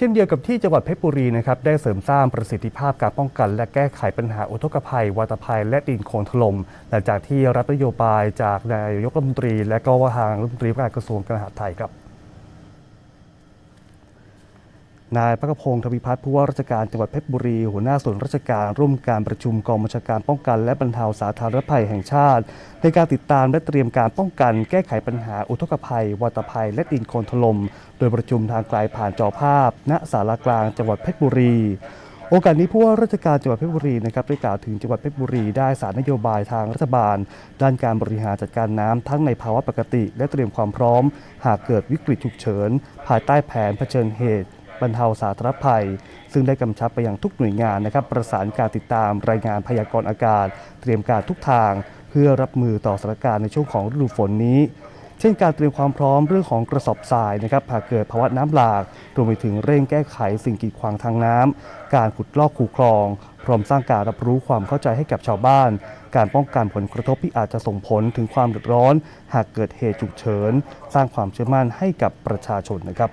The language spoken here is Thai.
เช่นเดียวกับที่จังหวัดเพชรบุรีนะครับได้เสริมสร้างประสิทธิภาพการป้องกัน และแก้ไขปัญหาอุทกภัย วัตภัย และดินโคลนถล่มหลังจากที่รับนโยบายจากนายกรัฐมนตรี และก็ทางรัฐมนตรีว่าการกระทรวงกลาโหมไทยครับ นายพักพงศ์ทวีพัฒน์ผู้ว่าราชการจังหวัดเพชรบุรี หัวหน้าส่วนราชการร่วมการประชุมกองบัญชาการป้องกัน และบรรเทาสาธารณภัยแห่งชาติ ในการติดตามและเตรียมการป้องกัน แก้ไขปัญหาอุทกภัยวาตภัย และดินโคลนถล่มโดยประชุมทางไกลผ่านจอภาพ ณศาลากลางจังหวัดเพชรบุรีโอกาสนี้ผู้ว่าราชการจังหวัดเพชรบุรีนะครับได้กล่าวถึงจังหวัดเพชรบุรีได้สารนโยบายทางรัฐบาล ด้านการบริหารจัดการน้ำทั้งในภาวะปกติ และเตรียมความพร้อม หากเกิดวิกฤตฉุกเฉิน ภายใต้แผนเผชิญเหตุ บรรเทาสาธารณภัย ซึ่งได้กำชับไปยังทุกหน่วยงานนะครับ ประสานการติดตามรายงานพยากรณ์อากาศ เตรียมการทุกทาง เพื่อรับมือต่อสถานการณ์ในช่วงของฤดูฝนนี้เช่นการเตรียมความพร้อมเรื่องของกระสอบทรายนะครับหากเกิดภาวะน้ำหลากรวมไปถึงเร่งแก้ไขสิ่งกีดขวางทางน้ำการขุดลอกคูคลอง พร้อมสร้างการรับรู้ความเข้าใจให้กับชาวบ้าน การป้องกันผลกระทบที่อาจจะส่งผลถึงความเดือดร้อน หากเกิดเหตุฉุกเฉิน สร้างความเชื่อมั่นให้กับประชาชนนะครับ